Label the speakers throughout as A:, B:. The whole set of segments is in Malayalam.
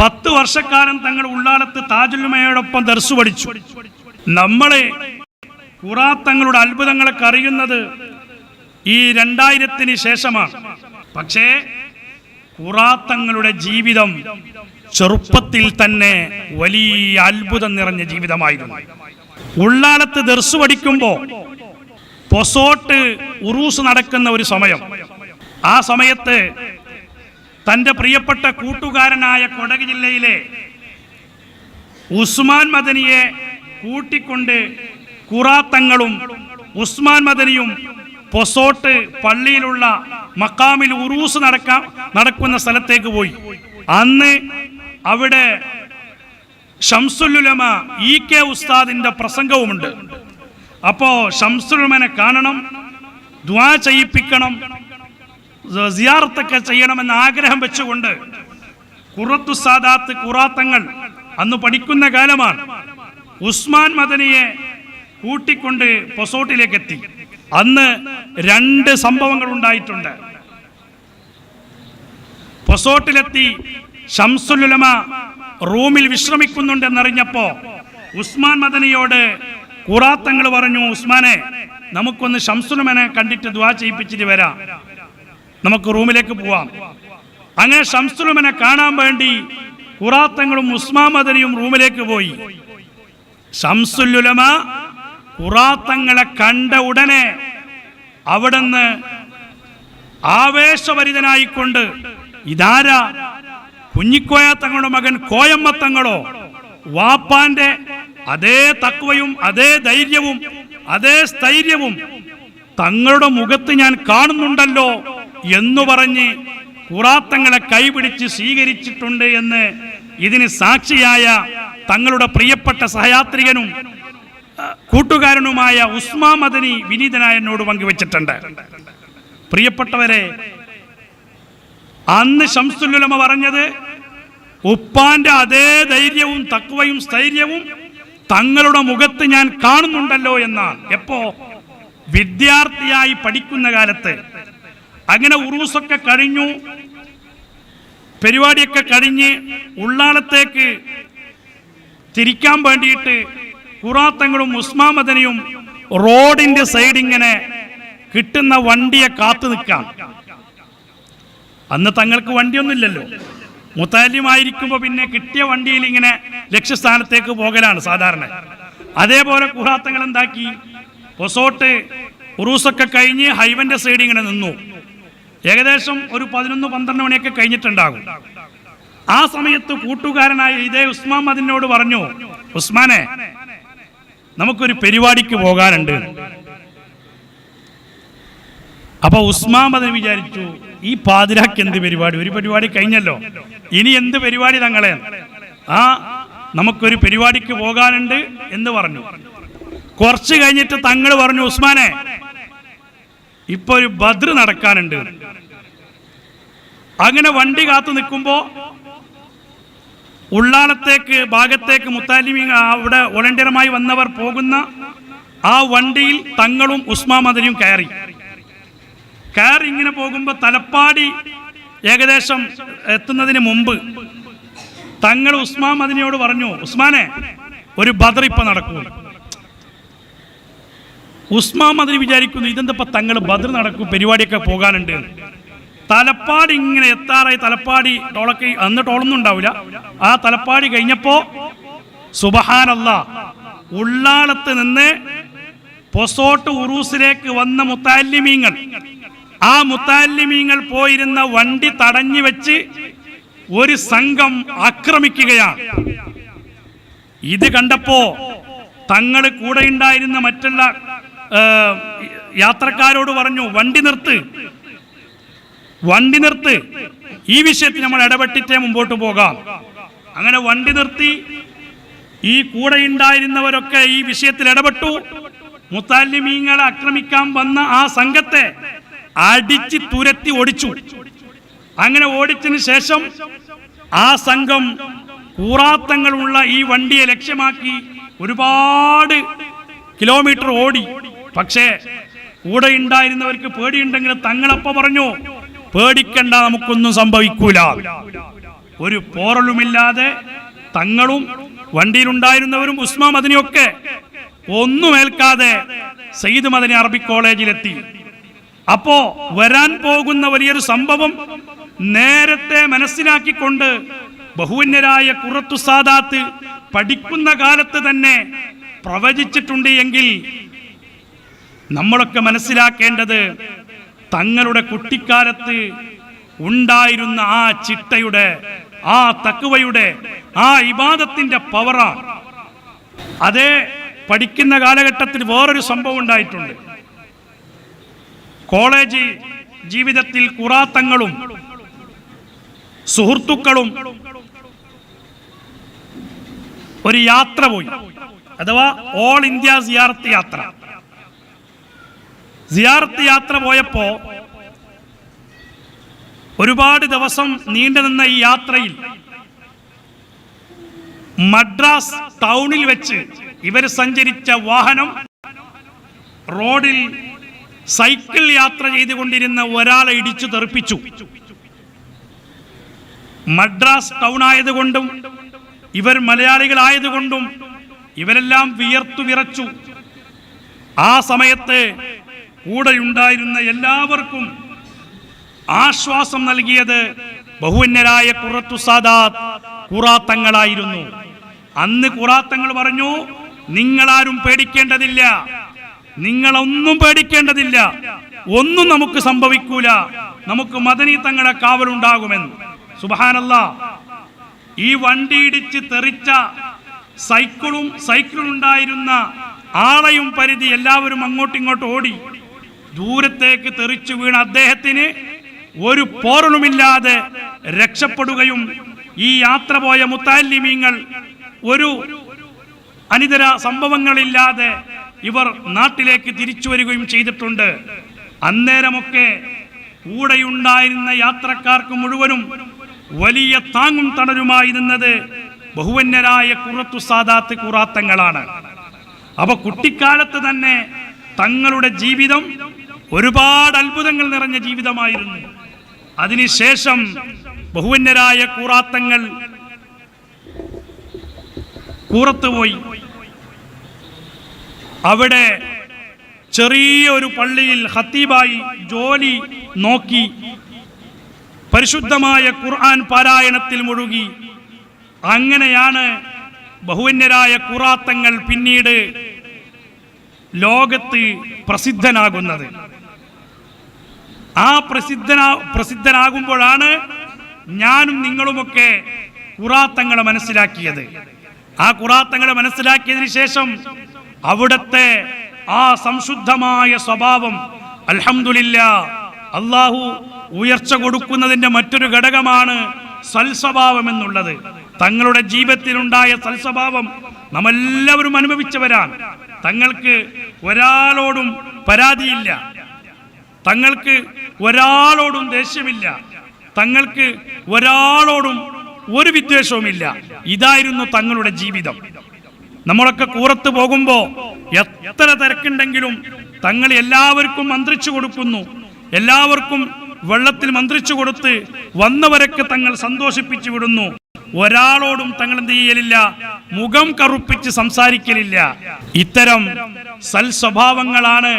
A: പത്ത് വർഷക്കാലം തങ്ങൾ ഉള്ളാലത്ത് താജുലുമയോടൊപ്പം ദർശു പഠിച്ചു. നമ്മളെ ഖുറാത്തങ്ങളുടെ അത്ഭുതങ്ങളൊക്കെ അറിയുന്നത് ഈ രണ്ടായിരത്തിന് ശേഷമാണ്. പക്ഷേ ഖുറാത്തങ്ങളുടെ ജീവിതം ചെറുപ്പത്തിൽ തന്നെ വലിയ അത്ഭുതം നിറഞ്ഞ ജീവിതമായിരുന്നു. ഉള്ളാലത്ത് ദർശു പഠിക്കുമ്പോൾ പൊസോട്ട് ഉറൂസ് നടക്കുന്ന ഒരു സമയം. ആ സമയത്ത് തന്റെ പ്രിയപ്പെട്ട കൂട്ടുകാരനായ കൊടക് ജില്ലയിലെ ഉസ്മാൻ മദനിയെ കൂട്ടിക്കൊണ്ട് കുറാത്തങ്ങളും ഉസ്മാൻ മദനിയും പൊസോട്ട് പള്ളിയിലുള്ള മക്കാമിൽ ഉറൂസ് നടക്കാം നടക്കുന്ന സ്ഥലത്തേക്ക് പോയി. അന്ന് അവിടെ ഷംസുലുലമ ഇ കെ ഉസ്താദിന്റെ പ്രസംഗവുമുണ്ട്. അപ്പോ ഷംസുലുമനെ കാണണം ദ്വാ ചെയ്യിപ്പിക്കണം സിയാറത്തൊക്കെ ചെയ്യണമെന്ന് ആഗ്രഹം വെച്ചുകൊണ്ട് കുറത്തു സാദാത്ത് കുറാത്തങ്ങൾ അന്ന് പഠിക്കുന്ന കാലമാണ്. ഉസ്മാൻ മദനിയെ കൂട്ടിക്കൊണ്ട് പൊസോട്ടിലേക്ക് എത്തി അന്ന് രണ്ട് സംഭവങ്ങൾ ഉണ്ടായിട്ടുണ്ട്. പൊസോട്ടിലെത്തി ഷംസുലുലമ റൂമിൽ വിശ്രമിക്കുന്നുണ്ടെന്നറിഞ്ഞപ്പോ ഉസ്മാൻ മദനിയോട് കുറാത്തങ്ങൾ പറഞ്ഞു ഉസ്മാനെ നമുക്കൊന്ന് ഷംസുലുമനെ കണ്ടിട്ട് ദ്വാ ചെയ്യിപ്പിച്ചിട്ട് വരാം. നമുക്ക് റൂമിലേക്ക് പോവാം. അങ്ങനെ ഷംസുലുമനെ കാണാൻ വേണ്ടി ഖുറാത്തങ്ങളും ഉസ്മാ മദനിയും റൂമിലേക്ക് പോയി. ഷംസുലുലമ ഖുറാത്തങ്ങളെ കണ്ട ഉടനെ അവിടുന്ന് ആവേശഭരിതനായിക്കൊണ്ട് ഇതാരാ? കുഞ്ഞിക്കോയ തങ്ങളുടെ മകൻ കോയമ്മ തങ്ങളോ? വാപ്പാന്റെ അതേ തക്വയും അതേ ധൈര്യവും അതേ സ്ഥൈര്യവും തങ്ങളുടെ മുഖത്ത് ഞാൻ കാണുന്നുണ്ടല്ലോ. എന്നു പറഞ്ഞ് കുറാത്തങ്ങളെ കൈപിടിച്ച് സ്വീകരിച്ചിട്ടുണ്ട് എന്ന് ഇതിന് സാക്ഷിയായ തങ്ങളുടെ പ്രിയപ്പെട്ട സഹയാത്രികനും കൂട്ടുകാരനുമായ ഉസ്മാ മദനി വിനീതനായ എന്നോട് പങ്കുവച്ചിട്ടുണ്ട്. പ്രിയപ്പെട്ടവരെ അന്ന് ഷംസുല്ലുലമ പറഞ്ഞത് ഉപ്പാന്റെ അതേ ധൈര്യവും തക്വയും സ്ഥൈര്യവും തങ്ങളുടെ മുഖത്ത് ഞാൻ കാണുന്നുണ്ടല്ലോ എന്നാണ്. എപ്പോ? വിദ്യാർത്ഥിയായി പഠിക്കുന്ന കാലത്ത്. അങ്ങനെ ഉറൂസൊക്കെ കഴിഞ്ഞു. പരിപാടിയൊക്കെ കഴിഞ്ഞ് ഉള്ളാളത്തേക്ക് തിരിക്കാൻ വേണ്ടിയിട്ട് കുറാത്തങ്ങളും ഉസ്മാമദനിയും റോഡിന്റെ സൈഡ് ഇങ്ങനെ കിട്ടുന്ന വണ്ടിയെ കാത്തു നിൽക്കാം. അന്ന് തങ്ങൾക്ക് വണ്ടിയൊന്നുമില്ലല്ലോ. മുത്താലിമായിരിക്കുമ്പോൾ പിന്നെ കിട്ടിയ വണ്ടിയിൽ ഇങ്ങനെ ലക്ഷ്യസ്ഥാനത്തേക്ക് പോകലാണ് സാധാരണ. അതേപോലെ കുറാത്തങ്ങൾ എന്താക്കി? പൊസോട്ട് ഉറൂസൊക്കെ കഴിഞ്ഞ് ഹൈവന്റെ സൈഡ് ഇങ്ങനെ നിന്നു. ഏകദേശം ഒരു പതിനൊന്ന് പന്ത്രണ്ട് മണിയൊക്കെ കഴിഞ്ഞിട്ടുണ്ടാകും. ആ സമയത്ത് കൂട്ടുകാരനായ ഇതേ ഉസ്മാൻ മദിനോട് പറഞ്ഞു ഉസ്മാനെ നമുക്കൊരു പരിപാടിക്ക് പോകാനുണ്ട്. അപ്പൊ ഉസ്മാൻ മദൻ വിചാരിച്ചു ഈ പാതിരാക്ക് എന്ത് പരിപാടി? ഒരു പരിപാടി കഴിഞ്ഞല്ലോ. ഇനി എന്ത് പരിപാടി തങ്ങളെ? ആ നമുക്കൊരു പരിപാടിക്ക് പോകാനുണ്ട് എന്ന് പറഞ്ഞു. കുറച്ച് കഴിഞ്ഞിട്ട് തങ്ങൾ പറഞ്ഞു ഉസ്മാനെ ഇപ്പൊ ഒരു ബദ്ർ നടക്കാനുണ്ട്. അങ്ങനെ വണ്ടി കാത്തു നിൽക്കുമ്പോ ഉള്ളാളത്തേക്ക് ഭാഗത്തേക്ക് മുത്താലിമി അവിടെ വോളണ്ടിയറുമായി വന്നവർ പോകുന്ന ആ വണ്ടിയിൽ തങ്ങളും ഉസ്മാ മദനിയും കയറി. കയറി ഇങ്ങനെ പോകുമ്പോൾ തലപ്പാടി ഏകദേശം എത്തുന്നതിന് മുമ്പ് തങ്ങൾ ഉസ്മാൻ മദിനിയോട് പറഞ്ഞു ഉസ്മാനെ ഒരു ബദർ ഇപ്പൊ നടക്കൂ ഉസ്മാൻ മന്ത്രി വിചാരിക്കുന്നു ഇതെന്താ തങ്ങൾ ബദർ നടക്കും പരിപാടിയൊക്കെ പോകാനുണ്ട്. തലപ്പാടി ഇങ്ങനെ എത്താറായി തലപ്പാടി ടോളൊക്കെ അന്ന് ടോളൊന്നും ഉണ്ടാവില്ല. ആ തലപ്പാടി കഴിഞ്ഞപ്പോ സുബഹാനല്ല ഉള്ളാളത്ത് നിന്ന് പൊസോട്ട് ഉറൂസിലേക്ക് വന്ന മുത്താലിമീങ്ങൾ ആ മുത്താലിമീങ്ങൾ പോയിരുന്ന വണ്ടി തടഞ്ഞു വെച്ച് ഒരു സംഘം ആക്രമിക്കുകയാണ്. ഇത് കണ്ടപ്പോ തങ്ങൾ കൂടെ ഉണ്ടായിരുന്ന മറ്റുള്ള യാത്രക്കാരോട് പറഞ്ഞു വണ്ടി നിർത്ത്. വണ്ടി നിർത്ത്. ഈ വിഷയത്തിൽ നമ്മൾ ഇടപെട്ടിട്ടേ മുമ്പോട്ട് പോകാം. അങ്ങനെ വണ്ടി നിർത്തി. ഈ കൂടെ ഉണ്ടായിരുന്നവരൊക്കെ ഈ വിഷയത്തിൽ ഇടപെട്ടു. മുത്താലിമീങ്ങളെ ആക്രമിക്കാൻ വന്ന ആ സംഘത്തെ അടിച്ച് തുരത്തി ഓടിച്ചു. അങ്ങനെ ഓടിച്ചതിന് ശേഷം ആ സംഘം കൂറാത്തങ്ങളുള്ള ഈ വണ്ടിയെ ലക്ഷ്യമാക്കി ഒരുപാട് കിലോമീറ്റർ ഓടി. പക്ഷേ കൂടെ ഉണ്ടായിരുന്നവർക്ക് പേടിയുണ്ടെങ്കിൽ തങ്ങളപ്പ പറഞ്ഞു പേടിക്കണ്ട നമുക്കൊന്നും സംഭവിക്കൂല. ഒരു പോറലുമില്ലാതെ തങ്ങളും വണ്ടിയിലുണ്ടായിരുന്നവരും ഉസ്മാ മദനിയൊക്കെ ഒന്നുമേൽക്കാതെ സയ്യിദ് മദനി അറബി കോളേജിലെത്തി. അപ്പോ വരാൻ പോകുന്ന വലിയൊരു സംഭവം നേരത്തെ മനസ്സിലാക്കിക്കൊണ്ട് ബഹുവന്യരായ കുറത്തു സാദാത്ത് പഠിക്കുന്ന കാലത്ത് തന്നെ പ്രവചിച്ചിട്ടുണ്ട് എങ്കിൽ നമ്മളൊക്കെ മനസ്സിലാക്കേണ്ടത് തങ്ങളുടെ കുട്ടിക്കാലത്ത് ഉണ്ടായിരുന്ന ആ ചിട്ടയുടെ ആ തക്കുവയുടെ ആ ഇബാദത്തിന്റെ പവറാണ് അതേ പഠിക്കുന്ന കാലഘട്ടത്തിൽ വേറൊരു സംഭവം ഉണ്ടായിട്ടുണ്ട്. കോളേജ് ജീവിതത്തിൽ കുറാത്തങ്ങളും സുഹൃത്തുക്കളും ഒരു യാത്ര പോയി. അഥവാ ഓൾ ഇന്ത്യ സിയാറത്ത് യാത്ര. സിയാറത്ത് യാത്ര പോയപ്പോ ഒരുപാട് ദിവസം നീണ്ടു നിന്ന ഈ യാത്രയിൽ മദ്രാസ് ടൗണിൽ വെച്ച് ഇവർ സഞ്ചരിച്ച വാഹനം റോഡിൽ സൈക്കിൾ യാത്ര ചെയ്തുകൊണ്ടിരുന്ന ഒരാളെ ഇടിച്ചു തെറിപ്പിച്ചു. മദ്രാസ് ടൗൺ ആയതുകൊണ്ടും ഇവർ മലയാളികളായതുകൊണ്ടും ഇവരെല്ലാം വിയർത്തു വിറച്ചു. ആ സമയത്ത് കൂടെയുണ്ടായിരുന്ന എല്ലാവർക്കും ആശ്വാസം നൽകിയത് ബഹുവന്യരായ കുറത്തു സാദാത്ത് കുറാത്തങ്ങളായിരുന്നു അന്ന് കുറാത്തങ്ങൾ പറഞ്ഞു നിങ്ങളാരും പേടിക്കേണ്ടതില്ല. നിങ്ങളൊന്നും പേടിക്കേണ്ടതില്ല. ഒന്നും നമുക്ക് സംഭവിക്കൂല. നമുക്ക് മദനി തങ്ങളെ കാവലുണ്ടാകുമെന്ന്. സുബഹാനല്ല. ഈ വണ്ടിയിടിച്ച് തെറിച്ച സൈക്കിളും സൈക്കിളുണ്ടായിരുന്ന ആളെയും പരിധി എല്ലാവരും അങ്ങോട്ടിങ്ങോട്ട് ഓടി. ദൂരത്തേക്ക് തെറിച്ചു വീണ അദ്ദേഹത്തിന് ഒരു പോറണുമില്ലാതെ രക്ഷപ്പെടുകയും ഈ യാത്ര പോയ മുത്താലിമീങ്ങൾ ഒരു അനിതര സംഭവങ്ങളില്ലാതെ ഇവർ നാട്ടിലേക്ക് തിരിച്ചു വരികയും ചെയ്തിട്ടുണ്ട്. അന്നേരമൊക്കെ കൂടെയുണ്ടായിരുന്ന യാത്രക്കാർക്ക് മുഴുവനും വലിയ താങ്ങും തണലുമായി നിന്നത് ബഹുവന്യരായ കുറത്തു സാദാത്ത് കുറാത്തങ്ങളാണ്. അപ്പൊ കുട്ടിക്കാലത്ത് തന്നെ തങ്ങളുടെ ജീവിതം ഒരുപാട് അത്ഭുതങ്ങൾ നിറഞ്ഞ ജീവിതമായിരുന്നു. അതിനുശേഷം ബഹുവന്യരായ കൂറാത്തങ്ങൾ കൂറത്തുപോയി അവിടെ ചെറിയ ഒരു പള്ളിയിൽ ഹത്തീബായി ജോലി നോക്കി പരിശുദ്ധമായ ഖുർആൻ പാരായണത്തിൽ മുഴുകി. അങ്ങനെയാണ് ബഹുവന്യരായ കുറാത്തങ്ങൾ പിന്നീട് ലോകത്ത് പ്രസിദ്ധനാകുന്നത്. ആ പ്രസിദ്ധനാ പ്രസിദ്ധനാകുമ്പോഴാണ് ഞാനും നിങ്ങളുമൊക്കെ കുറാത്തങ്ങളെ മനസ്സിലാക്കിയത്. ആ കുറാത്തങ്ങളെ മനസ്സിലാക്കിയതിന് ശേഷം അവിടുത്തെ ആ സംശുദ്ധമായ സ്വഭാവം അലഹമില്ല അള്ളാഹു ഉയർച്ച കൊടുക്കുന്നതിന്റെ മറ്റൊരു ഘടകമാണ് സൽസ്വഭാവം എന്നുള്ളത് തങ്ങളുടെ ജീവിതത്തിലുണ്ടായ സൽസ്വഭാവം നമ്മെല്ലാവരും അനുഭവിച്ചവരാണ്. തങ്ങൾക്ക് ഒരാളോടും പരാതിയില്ല. തങ്ങൾക്ക് ഒരാളോടും ദേഷ്യമില്ല. തങ്ങൾക്ക് ഒരാളോടും ഒരു വിദ്വേഷവുമില്ല. ഇതായിരുന്നു തങ്ങളുടെ ജീവിതം. നമ്മളൊക്കെ കൂറത്ത് പോകുമ്പോൾ എത്ര തിരക്കുണ്ടെങ്കിലും തങ്ങൾ എല്ലാവർക്കും മന്ത്രിച്ചു കൊടുക്കുന്നു. എല്ലാവർക്കും വെള്ളത്തിൽ മന്ത്രിച്ചു കൊടുത്ത് വന്നവരൊക്കെ തങ്ങൾ സന്തോഷിപ്പിച്ചു വിടുന്നു. ഒരാളോടും തങ്ങൾ എന്ത് ചെയ്യലില്ല? മുഖം കറുപ്പിച്ച് സംസാരിക്കലില്ല. ഇത്തരം സൽസ്വഭാവങ്ങളാണ്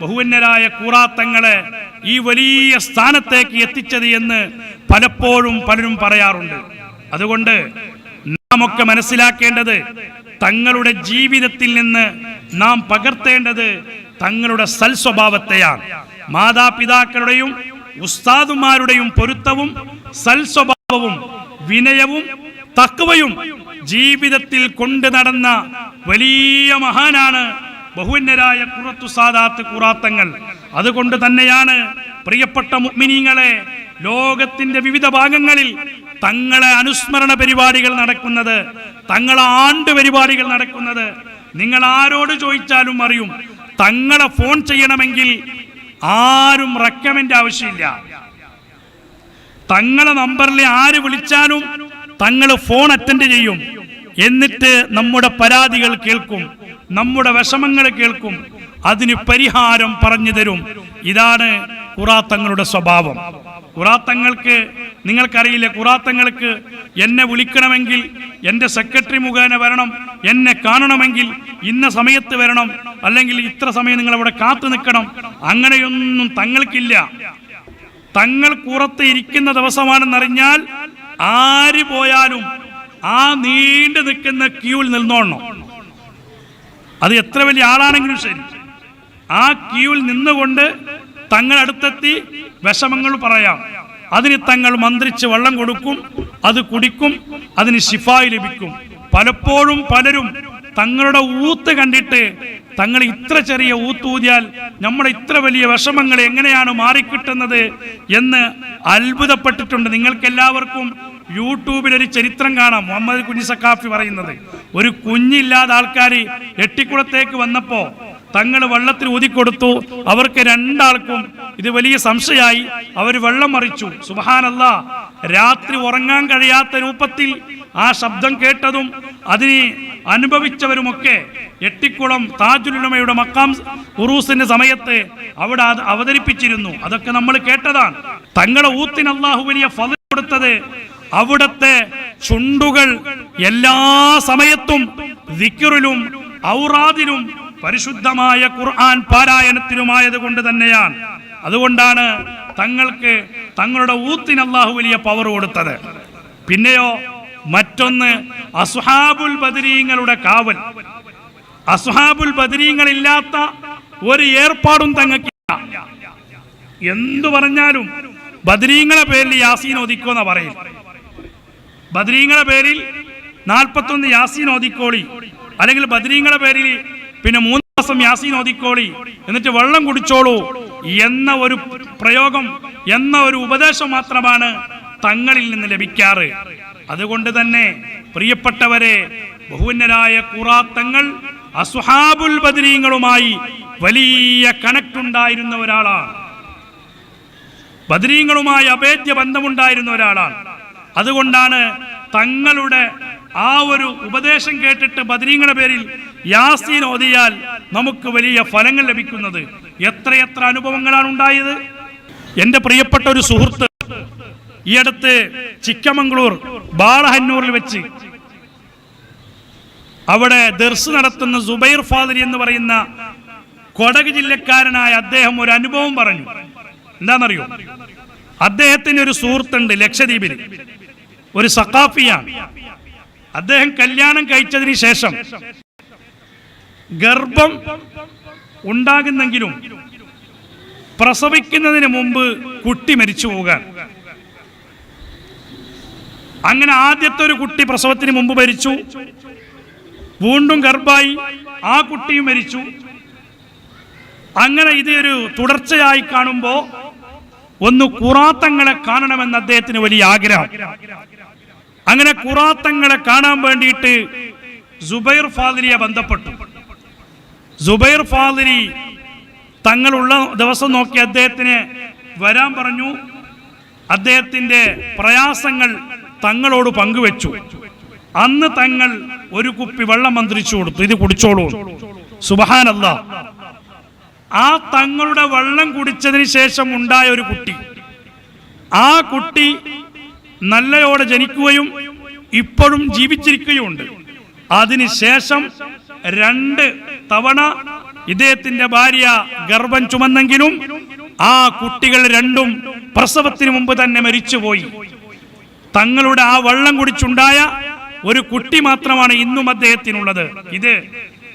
A: ബഹുവന്യരായ കൂറാത്തങ്ങളെ ഈ വലിയ സ്ഥാനത്തേക്ക് എത്തിച്ചത് എന്ന് പലപ്പോഴും പലരും പറയാറുണ്ട്. അതുകൊണ്ട് നാം ഒക്കെ മനസ്സിലാക്കേണ്ടത് തങ്ങളുടെ ജീവിതത്തിൽ നിന്ന് നാം പകർത്തേണ്ടത് തങ്ങളുടെ സൽസ്വഭാവത്തെയാണ്. മാതാപിതാക്കളുടെയും ഉസ്താദുമാരുടെയും പൊരുത്തവും സൽസ്വഭാവവും വിനയവും തക്കവയും ജീവിതത്തിൽ കൊണ്ടു നടന്ന വലിയ മഹാനാണ് ബഹുവന്യരായ കുറത്തു സാദാത്ത് കുറാത്തങ്ങൾ അതുകൊണ്ട് തന്നെയാണ് പ്രിയപ്പെട്ട മുഗ്മിനീങ്ങളെ ലോകത്തിന്റെ വിവിധ ഭാഗങ്ങളിൽ തങ്ങളെ അനുസ്മരണ പരിപാടികൾ നടക്കുന്നത് തങ്ങളെ ആണ്ട് പരിപാടികൾ നടക്കുന്നത്. നിങ്ങൾ ആരോട് ചോദിച്ചാലും അറിയും തങ്ങളെ ഫോൺ ചെയ്യണമെങ്കിൽ ആരും റെക്കമെൻഡ് ആവശ്യമില്ല. തങ്ങളെ നമ്പറിൽ ആര് വിളിച്ചാലും തങ്ങൾ ഫോൺ അറ്റൻഡ് ചെയ്യും. എന്നിട്ട് നമ്മുടെ പരാതികൾ കേൾക്കും നമ്മുടെ വിഷമങ്ങൾ കേൾക്കും അതിന് പരിഹാരം പറഞ്ഞു തരും. ഇതാണ് കുറാത്തങ്ങളുടെ സ്വഭാവം. കുറാത്തങ്ങൾക്ക് നിങ്ങൾക്കറിയില്ല കുറാത്തങ്ങൾക്ക് എന്നെ വിളിക്കണമെങ്കിൽ എന്റെ സെക്രട്ടറി മുഖേന വരണം എന്നെ കാണണമെങ്കിൽ ഇന്ന സമയത്ത് വരണം അല്ലെങ്കിൽ ഇത്ര സമയം നിങ്ങൾ അവിടെ കാത്തു നിൽക്കണം. അങ്ങനെയൊന്നും തങ്ങൾക്കില്ല. തങ്ങൾ കുറത്ത് ഇരിക്കുന്ന ദിവസമാണെന്നറിഞ്ഞാൽ ആര് പോയാലും ആ നീണ്ടു നിൽക്കുന്ന ക്യൂവിൽ നിന്നോണം. അത് എത്ര വലിയ ആളാണെങ്കിലും ശരി. ആ ക്യൂവിൽ നിന്നുകൊണ്ട് തങ്ങൾ അടുത്തെത്തി വിഷമങ്ങൾ പറയാം. അതിന് തങ്ങൾ മന്ത്രിച്ച് വെള്ളം കൊടുക്കും അത് കുടിക്കും അതിന് ശിഫായി ലഭിക്കും. പലപ്പോഴും പലരും തങ്ങളുടെ ഊത്ത് കണ്ടിട്ട് തങ്ങൾ ഇത്ര ചെറിയ ഊത്തൂതിയാൽ നമ്മുടെ ഇത്ര വലിയ വിഷമങ്ങൾ എങ്ങനെയാണ് മാറിക്കിട്ടുന്നത് എന്ന് അത്ഭുതപ്പെട്ടിട്ടുണ്ട് നിങ്ങൾക്കെല്ലാവർക്കും യൂട്യൂബിൽ ഒരു ചരിത്രം കാണാം. മുഹമ്മദ് കുഞ്ഞി സക്കാഫി പറയുന്നത്. ഒരു കുഞ്ഞില്ലാതെ ആൾക്കാർ എട്ടിക്കുളത്തേക്ക് വന്നപ്പോൾ തങ്ങൾ വെള്ളത്തിൽ ഊതിക്കൊടുത്തു. അവർക്ക് രണ്ടാൾക്കും ഇത് വലിയ സംശയമായി. അവർ വെള്ളം മറിച്ചു. സുബഹാനല്ല രാത്രി ഉറങ്ങാൻ കഴിയാത്ത രൂപത്തിൽ ആ ശബ്ദം കേട്ടതും അതിനെ അനുഭവിച്ചവരുമൊക്കെ എട്ടിക്കുളം താജുലുലമയുടെ മക്കാം ഉറൂസിന്റെ സമയത്ത് അവിടെ അവതരിപ്പിച്ചിരുന്നു. അതൊക്കെ നമ്മൾ കേട്ടതാണ്. തങ്ങളെ ഊത്തിന് വലിയ ഫല കൊടുത്തത് അവിടത്തെ ചുണ്ടുകൾ എല്ലാ സമയത്തും ദിക്റിലും ഔറാദിലും പരിശുദ്ധമായ ഖുർആൻ പാരായണത്തിനുമായത് കൊണ്ട് തന്നെയാണ്. അതുകൊണ്ടാണ് തങ്ങൾക്ക് തങ്ങളുടെ ഊത്തിന് അള്ളാഹു വലിയ പവർ കൊടുത്തത്. പിന്നെയോ മറ്റൊന്ന് അസുഹാബുൽ ബദരീങ്ങളുടെ കാവൽ. അസുഹാബുൽ ബദരീങ്ങളില്ലാത്ത ഒരു ഏർപ്പാടും തങ്ങൾക്കില്ല. എന്തു പറഞ്ഞാലും ബദരീങ്ങളെ പേരിൽ യാസീൻ ഒതുക്കുമെന്നാ പറയും ബദരീങ്ങളെ പേരിൽ നാൽപ്പത്തൊന്ന് യാസീൻ ഓതിക്കോളി. അല്ലെങ്കിൽ ബദരീങ്ങളുടെ പേരിൽ പിന്നെ മൂന്ന് മാസം യാസീൻ ഓതിക്കോളി. എന്നിട്ട് വെള്ളം കുടിച്ചോളൂ. എന്ന ഒരു പ്രയോഗം എന്ന ഒരു ഉപദേശം മാത്രമാണ് തങ്ങളിൽ നിന്ന് ലഭിക്കാറ്. അതുകൊണ്ട് തന്നെ പ്രിയപ്പെട്ടവരെ ബഹുന്നരായ കുറാത്തങ്ങൾ അസുഹാബുൽ ബദരീങ്ങളുമായി വലിയ കണക്ട് ഉണ്ടായിരുന്ന ഒരാളാണ്. ബദരീങ്ങളുമായി അഭേദ്യ ബന്ധമുണ്ടായിരുന്ന ഒരാളാണ്. അതുകൊണ്ടാണ് തങ്ങളുടെ ആ ഒരു ഉപദേശം കേട്ടിട്ട് ബദരീങ്ങളുടെ പേരിൽ യാസീൻ ഓതിയാൽ നമുക്ക് വലിയ ഫലങ്ങൾ ലഭിക്കുന്നത്. എത്രയെത്ര അനുഭവങ്ങളാണ് ഉണ്ടായത്? എന്റെ പ്രിയപ്പെട്ട ഒരു സുഹൃത്ത് ഈ അടുത്ത് ചിക്കമംഗളൂർ ബാളഹന്നൂറിൽ വെച്ച് അവിടെ ദർസ് നടത്തുന്ന സുബൈർ ഫാദരി എന്ന് പറയുന്ന കൊടക് ജില്ലക്കാരനായ അദ്ദേഹം ഒരു അനുഭവം പറഞ്ഞു. എന്താണെന്നറിയോ? അദ്ദേഹത്തിന് ഒരു സുഹൃത്തുണ്ട് ലക്ഷദ്വീപിൽ. ഒരു സഖാഫിയാണ്. അദ്ദേഹം കല്യാണം കഴിച്ചതിന് ശേഷം ഗർഭം ഉണ്ടാകുന്നെങ്കിലും പ്രസവിക്കുന്നതിന് മുമ്പ് കുട്ടി മരിച്ചു പോകാൻ അങ്ങനെ ആദ്യത്തെ ഒരു കുട്ടി പ്രസവത്തിന് മുമ്പ് മരിച്ചു. വീണ്ടും ഗർഭായി ആ കുട്ടിയും മരിച്ചു. അങ്ങനെ ഇത് ഒരു തുടർച്ചയായി കാണുമ്പോൾ ഒന്ന് കുറാത്തങ്ങളെ കാണണമെന്ന് അദ്ദേഹത്തിന് വലിയ ആഗ്രഹം. അങ്ങനെ കുറാത്തങ്ങളെ കാണാൻ വേണ്ടിയിട്ട് സുബൈർ ഫാദിരിയെ ബന്ധപ്പെട്ടു. സുബൈർ ഫാദിരി തങ്ങളുള്ള ദിവസം നോക്കി അദ്ദേഹത്തിന് വരാൻ പറഞ്ഞു. അദ്ദേഹത്തിന്റെ പ്രയാസങ്ങൾ തങ്ങളോട് പങ്കുവെച്ചു. അന്ന് തങ്ങൾ ഒരു കുപ്പി വെള്ളം മന്ത്രിച്ചു കൊടുത്തു. ഇത് കുടിച്ചോളൂ. സുബഹാനല്ല. ആ തങ്ങളുടെ വെള്ളം കുടിച്ചതിന് ശേഷം ഉണ്ടായ ഒരു കുട്ടി. ആ കുട്ടി നല്ലയോടെ ജനിക്കുകയും ഇപ്പോഴും ജീവിച്ചിരിക്കുകയുമുണ്ട് അതിനുശേഷം രണ്ട് തവണ ഇദ്ദേഹത്തിന്റെ ഭാര്യ ഗർഭം ചുമന്നെങ്കിലും ആ കുട്ടികൾ രണ്ടും പ്രസവത്തിന് മുമ്പ് തന്നെ മരിച്ചുപോയി. തങ്ങളുടെ ആ വള്ളം കുടിച്ചുണ്ടായ ഒരു കുട്ടി മാത്രമാണ് ഇന്നും അദ്ദേഹത്തിനുള്ളത്. ഇത്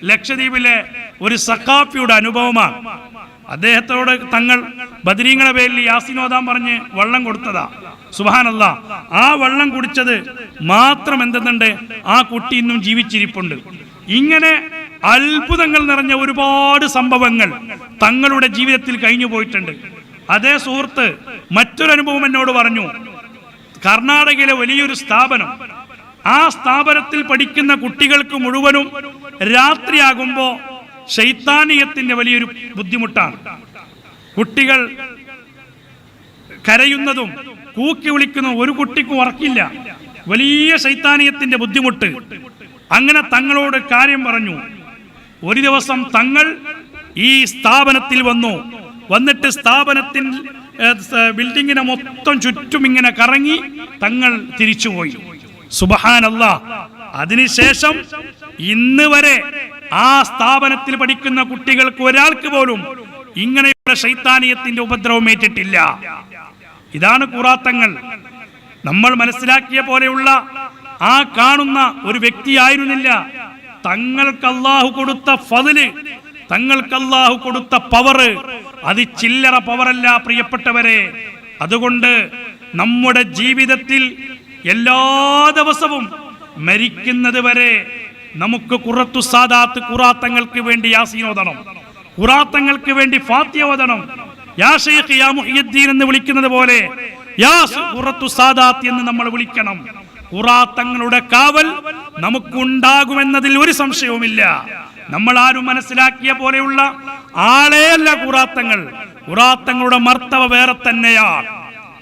A: ലക്ഷദ്വീപിലെ ഒരു സക്കാഫിയുടെ അനുഭവമാണ്. അദ്ദേഹത്തോട് തങ്ങൾ ബദരീങ്ങളെ പേരിൽ യാസിനോദാൻ പറഞ്ഞ് വെള്ളം കൊടുത്തതാ. സുബാനല്ല ആ വെള്ളം കുടിച്ചത് മാത്രം എന്തെന്നുണ്ട്? ആ കുട്ടി ഇന്നും ജീവിച്ചിരിപ്പുണ്ട്. ഇങ്ങനെ അത്ഭുതങ്ങൾ നിറഞ്ഞ ഒരുപാട് സംഭവങ്ങൾ തങ്ങളുടെ ജീവിതത്തിൽ കഴിഞ്ഞു പോയിട്ടുണ്ട്. അതേ സുഹൃത്ത് മറ്റൊരു അനുഭവം എന്നോട് പറഞ്ഞു. കർണാടകയിലെ വലിയൊരു സ്ഥാപനം. ആ സ്ഥാപനത്തിൽ പഠിക്കുന്ന കുട്ടികൾക്ക് മുഴുവനും രാത്രിയാകുമ്പോൾ ശൈത്താനീയത്തിന്റെ വലിയൊരു ബുദ്ധിമുട്ടാണ്. കുട്ടികൾ കരയുന്നതും കൂക്കി വിളിക്കുന്ന ഒരു കുട്ടിക്കും ഉറക്കില്ല. വലിയ ശൈത്താനീയത്തിന്റെ ബുദ്ധിമുട്ട്. അങ്ങനെ തങ്ങളോട് കാര്യം പറഞ്ഞു. ഒരു ദിവസം തങ്ങൾ ഈ സ്ഥാപനത്തിൽ വന്നു. വന്നിട്ട് സ്ഥാപനത്തിൽ ബിൽഡിങ്ങിനെ മൊത്തം ചുറ്റും ഇങ്ങനെ കറങ്ങി തങ്ങൾ തിരിച്ചുപോയി. സുബഹാനല്ല. അതിനുശേഷം ഇന്ന് വരെ ആ സ്ഥാപനത്തിൽ പഠിക്കുന്ന കുട്ടികൾക്ക് ഒരാൾക്ക് പോലും ഇങ്ങനെയുള്ള ശൈത്താനീയത്തിന്റെ ഉപദ്രവം ഏറ്റിട്ടില്ല ഇതാണ് കൂറാത്തങ്ങൾ. നമ്മൾ മനസ്സിലാക്കിയ പോലെയുള്ള ആ കാണുന്ന ഒരു വ്യക്തിയായിരുന്നില്ല. തങ്ങൾക്ക് അള്ളാഹു കൊടുത്ത ഫതിൽ തങ്ങൾക്ക് കൊടുത്ത പവറ്. അത് ചില്ലറ പവറല്ല പ്രിയപ്പെട്ടവരെ. അതുകൊണ്ട് നമ്മുടെ ജീവിതത്തിൽ എല്ലാ ദിവസവും മരിക്കുന്നത് വരെ നമുക്ക് കുറത്തു സാദാത്ത് കുറാത്തങ്ങൾക്ക് വേണ്ടി യാസീനോദണം കുറാത്തങ്ങൾക്ക് വേണ്ടി ഫാത്യോദണം യാ എന്ന് വിളിക്കുന്നത് പോലെ എന്ന് നമ്മൾ വിളിക്കണം. ഖുറാത്തങ്ങളുടെ കാവൽ നമുക്കുണ്ടാകുമെന്നതിൽ ഒരു സംശയവുമില്ല. നമ്മൾ ആരും മനസ്സിലാക്കിയ പോലെയുള്ള ആളെയല്ല ഖുറാത്തങ്ങൾ ഖുറാത്തങ്ങളുടെ മർത്തവ വേറെ തന്നെയാണ്